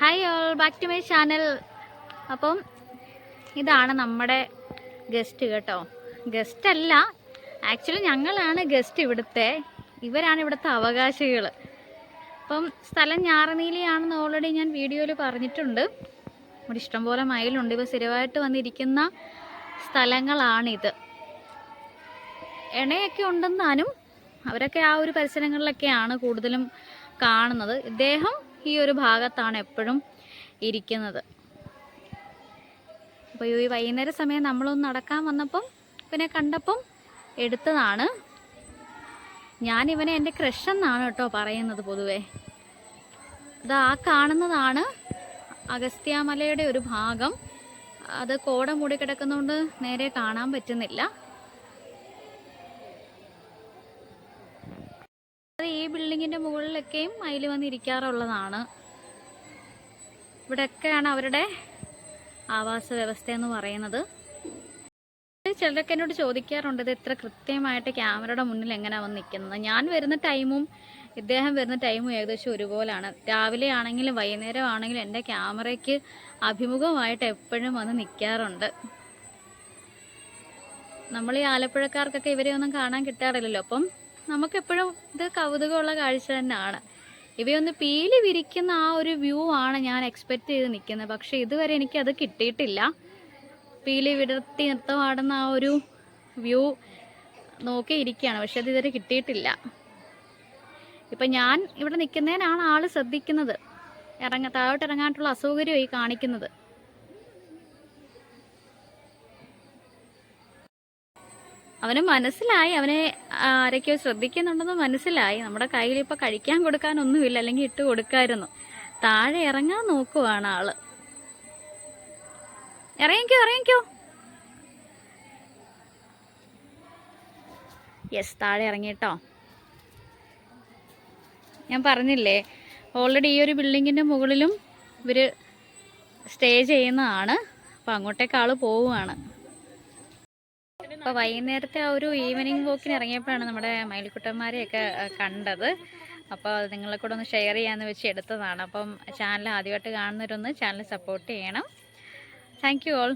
Hi all back to my channel Appam ഇതാണ് നമ്മുടെ guest കേട്ടോ. ഗസ്റ്റ് അല്ല ആക്ച്വലി ഞങ്ങളാണ് ഗസ്റ്റ് ഇവിടുത്തെ. ഇവരാണ് ഇവിടുത്തെ അവകാശികൾ. അപ്പം സ്ഥലം ഞാറനീലിയാണെന്ന് ഓൾറെഡി ഞാൻ വീഡിയോയിൽ പറഞ്ഞിട്ടുണ്ട്. ഇവിടെ ഇഷ്ടംപോലെ മയിലുണ്ട്. ഇപ്പോൾ സ്ഥിരമായിട്ട് വന്നിരിക്കുന്ന സ്ഥലങ്ങളാണിത്. ഇണയൊക്കെ ഉണ്ടെന്നാനും അവരൊക്കെ ആ ഒരു പരിസരങ്ങളിലൊക്കെയാണ് കൂടുതലും കാണുന്നത്. ഇദ്ദേഹം ഈ ഒരു ഭാഗത്താണ് എപ്പോഴും ഇരിക്കുന്നത്. അപ്പോൾ ഈ വൈകുന്നേര സമയം നമ്മളൊന്ന് നടക്കാൻ വന്നപ്പം പിന്നെ കണ്ടപ്പം എടുത്തതാണ്. ഞാൻ ഇവനെ എന്റെ ക്രഷെന്നാണ് കേട്ടോ പറയുന്നത് പൊതുവേ. അത് ആ കാണുന്നതാണ് അഗസ്ത്യാമലയുടെ ഒരു ഭാഗം. അത് കോട മൂടി കിടക്കുന്നതുകൊണ്ട് നേരെ കാണാൻ പറ്റുന്നില്ല. അത് ഈ ബിൽഡിങ്ങിന്റെ മുകളിലൊക്കെയും മയിൽ വന്നിരിക്കാറുള്ളതാണ്. ഇവിടെയൊക്കെയാണ് അവരുടെ ആവാസ വ്യവസ്ഥ എന്ന് പറയുന്നത് ചിലരൊക്കെ എന്നോട് ചോദിക്കാറുണ്ട് ഇത് ഇത്ര കൃത്യമായിട്ട് ക്യാമറയുടെ മുന്നിൽ എങ്ങനെയാണ് വന്ന് നിൽക്കുന്നത്? ഞാൻ വരുന്ന ടൈമും ഇദ്ദേഹം വരുന്ന ടൈമും ഏകദേശം ഒരുപോലാണ്. രാവിലെ ആണെങ്കിലും വൈകുന്നേരം ആണെങ്കിലും എന്റെ ക്യാമറയ്ക്ക് അഭിമുഖമായിട്ട് എപ്പോഴും വന്ന് നിൽക്കാറുണ്ട്. നമ്മൾ ഈ ആലപ്പുഴക്കാർക്കൊക്കെ ഇവരെ ഒന്നും കാണാൻ കിട്ടാറില്ലല്ലോ. അപ്പം നമുക്കെപ്പോഴും ഇത് കൗതുകമുള്ള കാഴ്ച തന്നെയാണ്. ഇവയൊന്ന് പീലി വിരിക്കുന്ന ആ ഒരു വ്യൂ ആണ് ഞാൻ എക്സ്പെക്റ്റ് ചെയ്ത് നിൽക്കുന്നത്. പക്ഷെ ഇതുവരെ എനിക്ക് അത് കിട്ടിയിട്ടില്ല. പീലി വിടർത്തി നൃത്തമാടുന്ന ആ ഒരു വ്യൂ നോക്കിയിരിക്കുകയാണ്. പക്ഷെ അത് ഇതുവരെ കിട്ടിയിട്ടില്ല. ഇപ്പം ഞാൻ ഇവിടെ നിൽക്കുന്നതിനാണ് ആൾ ശ്രദ്ധിക്കുന്നത്. ഇറങ്ങ താഴോട്ട് ഇറങ്ങാനായിട്ടുള്ള അസൗകര്യം ഈ കാണിക്കുന്നത്. അവന് മനസ്സിലായി അവനെ ആരൊക്കെയോ ശ്രദ്ധിക്കുന്നുണ്ടെന്ന് മനസ്സിലായി. നമ്മുടെ കയ്യിൽ ഇപ്പൊ കഴിക്കാൻ കൊടുക്കാനൊന്നുമില്ല അല്ലെങ്കിൽ ഇട്ട് കൊടുക്കായിരുന്നു. താഴെ ഇറങ്ങാൻ നോക്കുവാണ് ആൾ. ഇറങ്ങിക്കോ ഇറങ്ങിക്കോ. യെസ് താഴെ ഇറങ്ങിട്ടോ ഞാൻ പറഞ്ഞില്ലേ ഓൾറെഡി ഈ ഒരു ബിൽഡിങ്ങിന്റെ മുകളിലും ഇവർ സ്റ്റേ ചെയ്യുന്നതാണ്. അപ്പൊ അങ്ങോട്ടേക്ക് ആൾ പോവുകയാണ്. അപ്പോൾ വൈകുന്നേരത്തെ ആ ഒരു ഈവനിങ് വോക്കിന് ഇറങ്ങിയപ്പോഴാണ് നമ്മുടെ മയിൽക്കുട്ടന്മാരെയൊക്കെ കണ്ടത്. അപ്പോൾ അത് നിങ്ങളെ കൂടെ ഒന്ന് ഷെയർ ചെയ്യാമെന്ന് വെച്ച് എടുത്തതാണ്. അപ്പം ചാനൽ ആദ്യമായിട്ട് കാണുന്നവരൊന്ന് ചാനൽ സപ്പോർട്ട് ചെയ്യണം. Thank you all